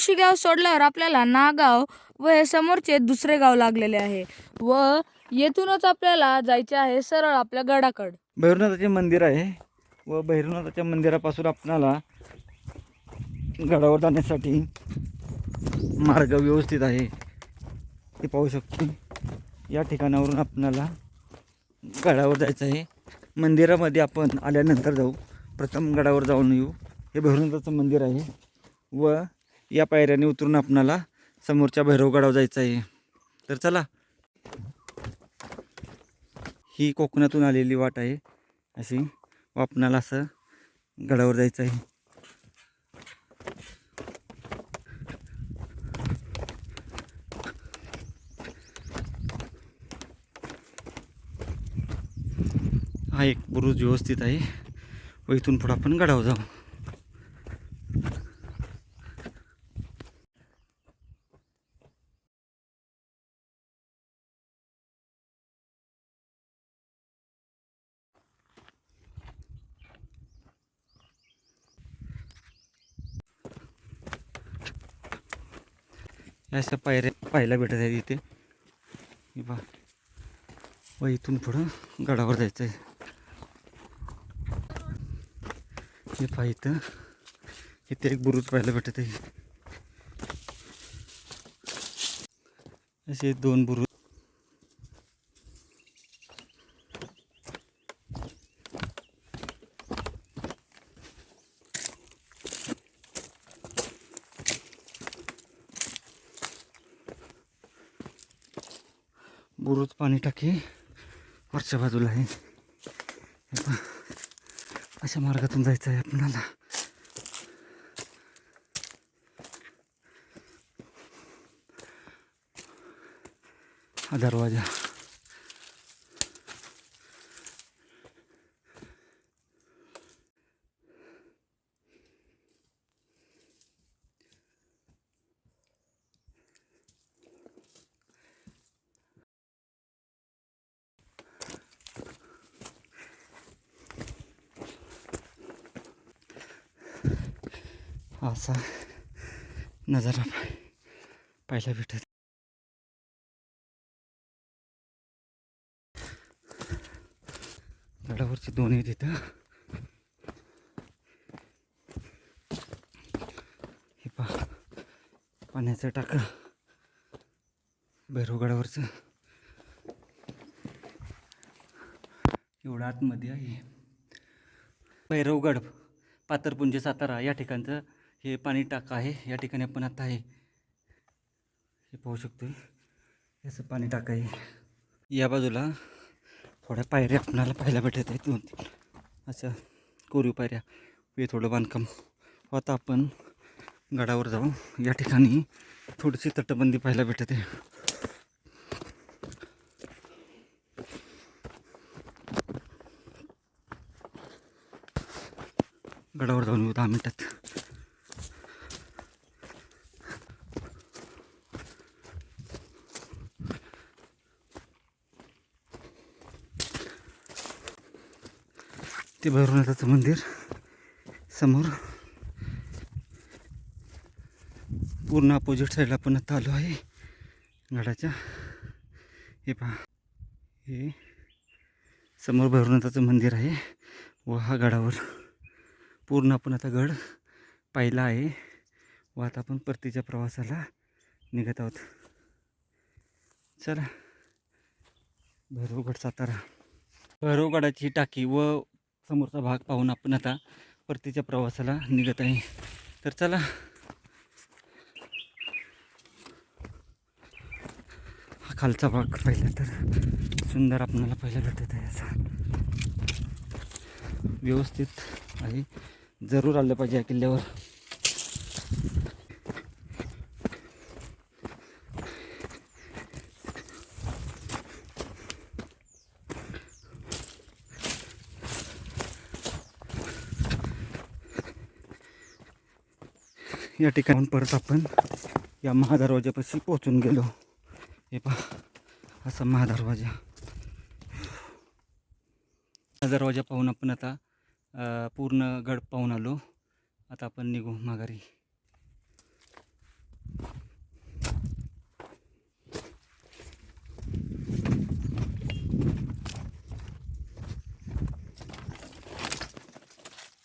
मावशी गाव सोडल्यावर आपल्याला नागाव व हे समोरचे दुसरे गाव लागलेले आहे. व येथूनच आपल्याला जायचे आहे सरळ आपल्या गडाकड. भैरवनाथाचे मंदिर आहे व भैरवनाथाच्या मंदिरापासून आपणाला गडावर जाण्यासाठी मार्ग व्यवस्थित आहे. ते पाहू शकतो. या ठिकाणावरून आपणाला गडावर जायचं आहे. मंदिरामध्ये आपण आल्यानंतर जाऊ. प्रथम गडावर जाऊन येऊ. हे भैरवनाथाचं मंदिर आहे व या पायऱ्याने उतरून आपणाला समोरच्या भैरवगडावर जायचं आहे. तर चला. ही कोकणातून आलेली वाट आहे. अशी व आपणाला असं गडावर जायचं आहे. हा एक बुरुज व्यवस्थित आहे. व इथून पुढं आपण गडावर जाऊ. अशा पायऱ्या पाहायला भेटत आहेत इथे. हे बा व इथून पुढं गडावर जायचं आहे. हे पहा इथं. इथे एक बुरुज पाहायला भेटत आहे. असे दोन बुरुज बुरुज पाणी टाकी. वरच्या बाजूला आहे. अशा मार्गातून जायचं आहे आपणाला हा दरवाजा. असा नजारा पाहायला भेटत. झाडावरचे दोन तिथं हे पहा पाण्याचं टाकं. भैरवगडावरचं. एवढं आतमध्ये आहे. भैरवगड पातरपुंज सातारा या ठिकाणचं हे पाणी टाक आहे. या ठिकाणी आपण आता आहे हे पाहू शकतो. याचं पाणी टाका आहे. या बाजूला थोड्या पायऱ्या आपणाला पाहायला भेटत आहेत. दोन तीन. अशा कोरीव पायऱ्या. हे थोडं बांधकाम आता आपण गडावर जाऊ. या ठिकाणी थोडीशी तटबंदी पाहायला भेटत. आहे गडावर जाऊन येऊ दहा मिनटात. ते भैरवनाथाचं मंदिर समोर. पूर्ण अपोजिट साईडला आपण आता आलो आहे. गडाच्या. हे पहा. हे समोर भैरवनाथाचं मंदिर आहे. व हा गडावर पूर्ण आपण आता गड पाहिला आहे. व आता आपण परतीच्या प्रवासाला निघत आहोत. चला. भैरवगड सातारा भैरवगडाची टाकी व समोरचा भाग पाहून आपण आता परतीच्या प्रवासाला निघत आहे. तर चला. हा खालचा भाग पाहिला तर सुंदर आपल्याला पहिला भेटत आहे असा. व्यवस्थित आहे. जरूर आलं पाहिजे या किल्ल्यावर. या ठिकाणी परत आपण या महादरवाज्यापाशी पोहोचून गेलो. हे पहा असा महादरवाजा. महादरवाजा पाहून आपण आता पूर्ण गड पाहून आलो. आता आपण निघू माघारी.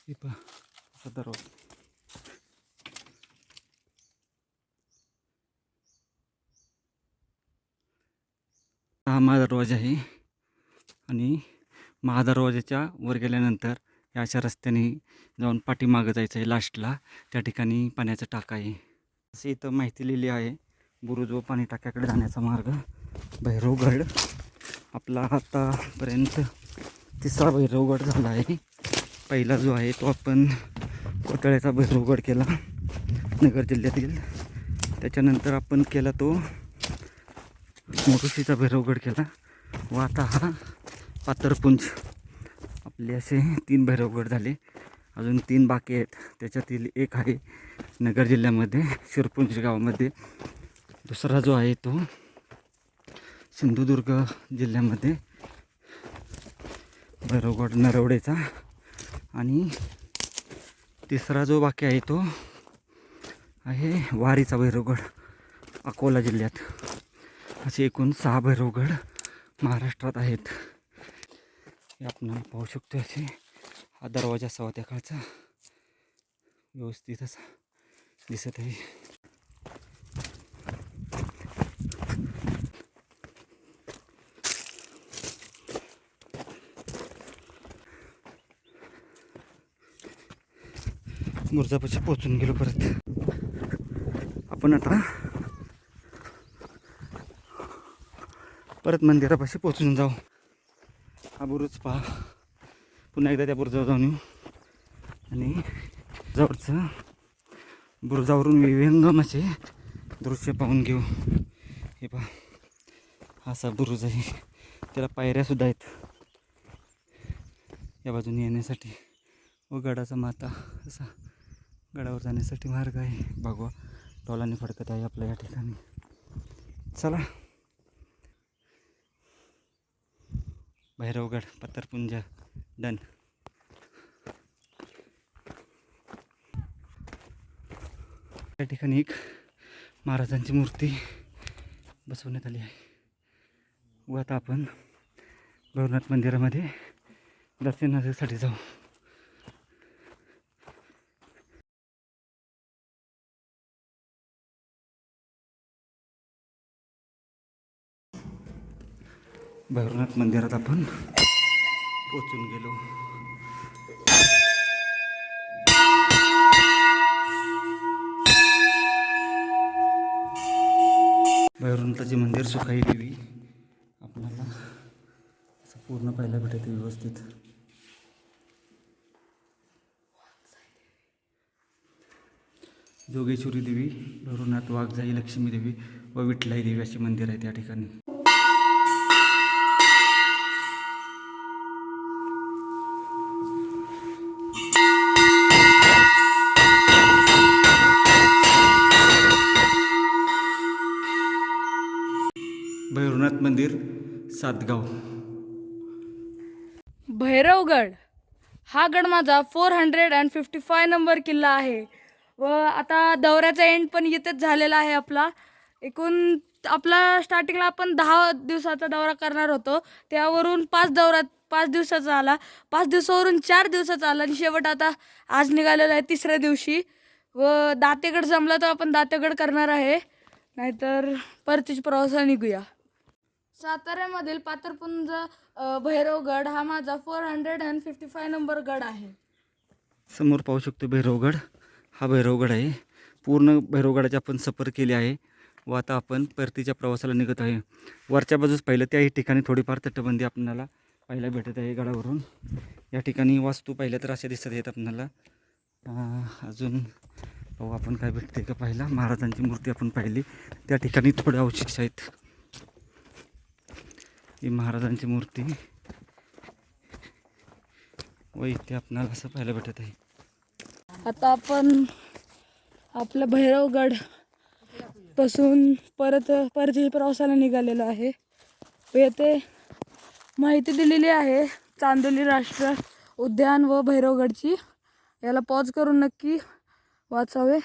हे पहा असा दरवाजा. हा महादरवाजा आहे. आणि महादरवाजाच्या वर गेल्यानंतर या अशा रस्त्याने जाऊन पाठीमागं जायचं आहे लास्टला त्या ठिकाणी पाण्याचा टाका आहे. असे इथं माहिती लिहिली आहे. बुरुज व पाणी टाक्याकडे जाण्याचा मार्ग. भैरवगड. आपला आतापर्यंत तिसरा भैरवगड झाला आहे. पहिला जो आहे तो आपण कोतळ्याचा भैरवगड केला. नगर जिल्ह्यातील. त्याच्यानंतर आपण केला तो मोरुशीचा भैरवगड केला. व आता हा पातरपुंज. आपले असे तीन भैरवगड झाले. अजून तीन बाकी आहेत. त्याच्यातील एक आहे नगर जिल्ह्यामध्ये शिरपुंज गावामध्ये. दुसरा जो आहे तो सिंधुदुर्ग जिल्ह्यामध्ये. भैरवगड नरवडेचा. आणि तिसरा जो बाकी आहे तो आहे वारीचा भैरवगड अकोला जिल्ह्यात. असे एकूण सहा भैरवगड महाराष्ट्रात आहेत. हे आपण पाहू शकतो असे. हा दरवाजा असावा त्या काळचा व्यवस्थित असा दिसत आहे. मुर्जापाशी पोचून गेलो परत. आपण आता परत मंदिरापाशी पोचून जाऊ. हा बुरुज पहा. पुन्हा एकदा त्या बुरुजावर जाऊन येऊ. आणि जवळचं बुरुजावरून विविंगम असे दृश्य पाहून घेऊ. हे पहा. असा बुरुज आहे. त्याला पायऱ्यासुद्धा आहेत. या बाजूने येण्यासाठी व गडाचा माता असा गडावर जाण्यासाठी मार्ग आहे. भगवा टोलाने फडकत आहे आपल्या या ठिकाणी. चला. भैरवगड पत्तरपुंज डन. या ठिकाणी एक महाराजांची मूर्ती बसवण्यात आली आहे. व आता आपण भवनाथ मंदिरामध्ये दर्शनासाठी जाऊ. भैरवनाथ मंदिरात आपण पोचून गेलो. भैरवनाथाचे मंदिर सुखाई देवी. आपल्याला असं पूर्ण पाहायला भेटते व्यवस्थित. जोगेश्वरी देवी भैरवनाथ वाघजाई लक्ष्मी देवी व विठलाई देवी अशी मंदिर आहे त्या ठिकाणी. मंदिर सातगाव. भैरवगड हा गड माझा four hundred and fifty five number किल्ला आहे. व आता दौऱ्याचा एंड पण इथेच झालेला आहे आपला. एकूण आपला स्टार्टिंगला आपण दहा दिवसाचा दौरा करणार होतो. त्यावरून पाच दौरा पाच दिवसाचा आला. पाच दिवसावरून चार दिवसाचा आला. आणि शेवट आता आज निघालेला आहे तिसऱ्या दिवशी. व दातेगड जमला तर आपण दातेगड करणार आहे. नाहीतर परतीच प्रवासाला निघूया. साताऱ्यामधील पातरपुंज भैरवगड हा माझा four hundred and fifty five number गड आहे. समोर पाहू शकतो भैरवगड हा भैरवगड आहे. पूर्ण भैरवगडाची आपण सफर केली आहे व आता आपण परतीच्या प्रवासाला निघत आहे. वरच्या बाजूस पाहिलं त्याही ठिकाणी थोडीफार तटबंदी आपल्याला पाहायला भेटत आहे गडावरून. या ठिकाणी वास्तू पाहिल्या तर अशा दिसत आहेत आपल्याला. अजून पाहू आपण काय भेटते का पाहिला महाराजांची मूर्ती आपण पाहिली. त्या ठिकाणी थोडे अवशेष आहेत. ही महाराजांची मूर्ती. व इथे आपणाला असं पाहायला भेटत आहे. आता आपण आपलं भैरवगडपासून परत परतीच्या प्रवासाला निघालेलो आहे. येथे माहिती दिलेली आहे चांदोली राष्ट्र उद्यान व भैरवगडची. याला पॉज करून नक्की वाचावे.